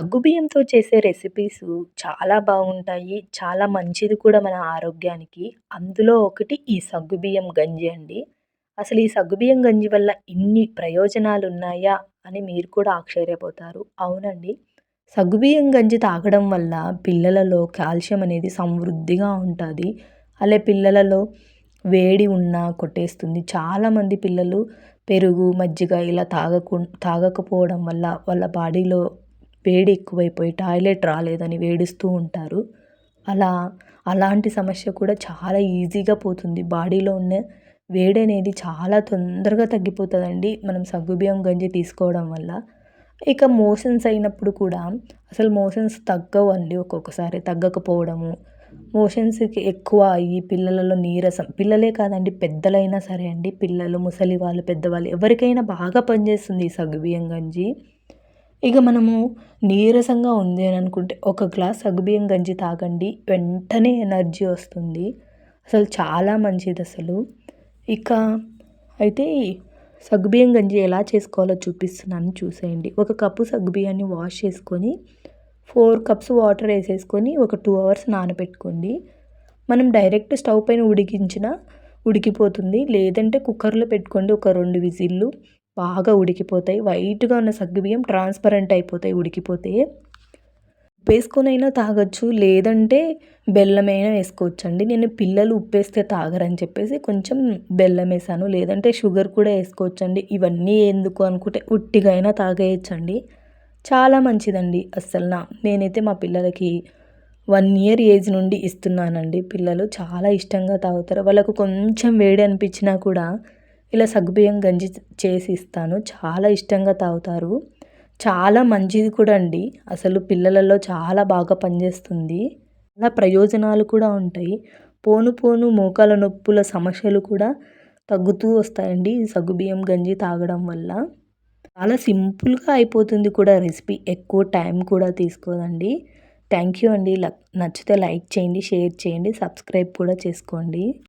సగ్గుబియ్యంతో చేసే రెసిపీస్ చాలా బాగుంటాయి. చాలా మంచిది కూడా మన ఆరోగ్యానికి. అందులో ఒకటి ఈ సగ్గుబియ్యం గంజి అండి. అసలు ఈ సగ్గుబియ్యం గంజి వల్ల ఇన్ని ప్రయోజనాలున్నాయా అని మీరు కూడా ఆశ్చర్యపోతారు. అవునండి. సగ్గుబియ్యం గంజి తాగడం వల్ల పిల్లలలో కాల్షియం అనేది సమృద్ధిగా ఉంటుంది. అలా పిల్లలలో వేడి ఉన్నా కొట్టేస్తుంది. చాలామంది పిల్లలు పెరుగు, మజ్జిగ ఇలా తాగకు తాగకపోవడం వల్ల వాళ్ళ బాడీలో వేడి ఎక్కువైపోయి టాయిలెట్ రాలేదని వేడిస్తూ ఉంటారు. అలా అలాంటి సమస్య కూడా చాలా ఈజీగా పోతుంది. బాడీలో ఉన్న వేడి అనేది చాలా తొందరగా తగ్గిపోతుందండి మనం సగ్గుబియ్యం గంజి తీసుకోవడం వల్ల. ఇక మోషన్స్ అయినప్పుడు కూడా అసలు మోషన్స్ తగ్గవండి ఒక్కొక్కసారి తగ్గకపోవడము. మోషన్స్‌కి ఎక్కువ అయ్యి పిల్లలలో నీరసం పిల్లలే కాదండి పెద్దలైనా సరే అండి పిల్లలు, ముసలి వాళ్ళు, పెద్దవాళ్ళు ఎవరికైనా బాగా పనిచేస్తుంది ఈ సగ్గుబియ్యం గంజి. ఇక మనము నీరసంగా ఉంది అని అనుకుంటే ఒక గ్లాస్ సగ్గుబియ్యం గంజి తాగండి. వెంటనే ఎనర్జీ వస్తుంది. అసలు చాలా మంచిది అసలు. ఇక అయితే సగ్గుబియ్యం గంజి ఎలా చేసుకోవాలో చూపిస్తున్నాను చూసేయండి. ఒక కప్పు సగ్గుబియ్యాన్ని వాష్ చేసుకొని ఫోర్ కప్స్ వాటర్ వేసేసుకొని ఒక టూ అవర్స్ నానబెట్టుకోండి. మనం డైరెక్ట్ స్టవ్ పైన ఉడికించిన ఉడికిపోతుంది. లేదంటే కుక్కర్లో పెట్టుకోండి ఒక రెండు విజిల్లు బాగా ఉడికిపోతాయి. వైట్‌గా ఉన్న సగ్గుబియ్యం ట్రాన్స్పరెంట్ అయిపోతాయి ఉడికిపోతే. ఉప్పేసుకొనైనా తాగొచ్చు. లేదంటే బెల్లమైనా వేసుకోవచ్చండి. నేను పిల్లలు ఉప్పేస్తే తాగరని చెప్పేసి కొంచెం బెల్లం వేసాను. లేదంటే షుగర్ కూడా వేసుకోవచ్చండి. ఇవన్నీ ఎందుకు అనుకుంటే ఉట్టిగా అయినా తాగేయచ్చండి చాలా మంచిదండి అస్సలు నా నేనైతే మా పిల్లలకి వన్ ఇయర్ ఏజ్ నుండి ఇస్తున్నానండి. పిల్లలు చాలా ఇష్టంగా తాగుతారు. వాళ్ళకు కొంచెం వేడి అనిపించినా కూడా ఇలా సగ్గుబియ్యం గంజి చేసి ఇస్తాను. చాలా ఇష్టంగా తాగుతారు. చాలా మంచిది కూడా అండి. అసలు పిల్లలలో చాలా బాగా పనిచేస్తుంది. అలా ప్రయోజనాలు కూడా ఉంటాయి. పోను పోను మోకాల నొప్పుల సమస్యలు కూడా తగ్గుతూ వస్తాయండి ఈ సగ్గుబియ్యం గంజి తాగడం వల్ల. చాలా సింపుల్‌గా అయిపోతుంది కూడా రెసిపీ. ఎక్కువ టైం కూడా తీసుకోదండి. థ్యాంక్ యూ అండి. నచ్చితే లైక్ చేయండి, షేర్ చేయండి, సబ్స్క్రైబ్ కూడా చేసుకోండి.